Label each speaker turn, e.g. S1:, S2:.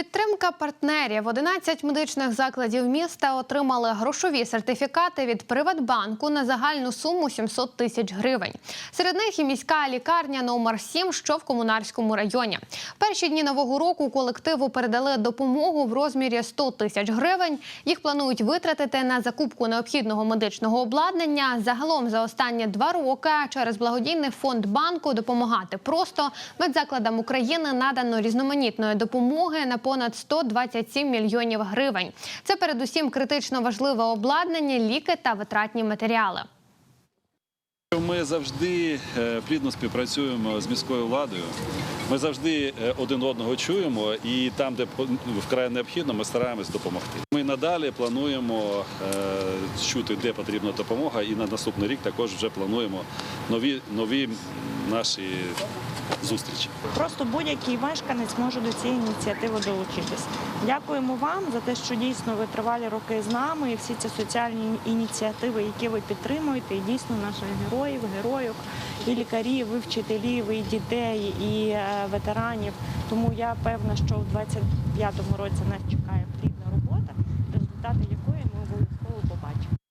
S1: Підтримка партнерів 11 медичних закладів міста отримали грошові сертифікати від Приватбанку на загальну суму 700 тисяч гривень. Серед них і міська лікарня номер 7, що в комунарському районі. Перші дні нового року колективу передали допомогу в розмірі 100 тисяч гривень. Їх планують витратити на закупку необхідного медичного обладнання. Загалом за останні два роки через благодійний фонд банку допомагати просто медзакладам України надано різноманітної допомоги на понад 127 мільйонів гривень. Це передусім критично важливе обладнання, ліки та витратні матеріали.
S2: Ми завжди е, плідно співпрацюємо з міською владою. Ми завжди е, один одного чуємо, і там, де вкрай необхідно, ми стараємось допомогти. Ми надалі плануємо е, чути, де потрібна допомога, і на наступний рік також вже плануємо нові, нові наші зустрічі.
S3: Просто будь-який мешканець може до цієї ініціативи долучитись. Дякуємо вам за те, що дійсно ви тривалі роки з нами і всі ці соціальні ініціативи, які ви підтримуєте, і дійсно наших героїв, героїв, і лікарів, і вчителів, і дітей, і е, ветеранів. Тому я певна, що в 25-му році нас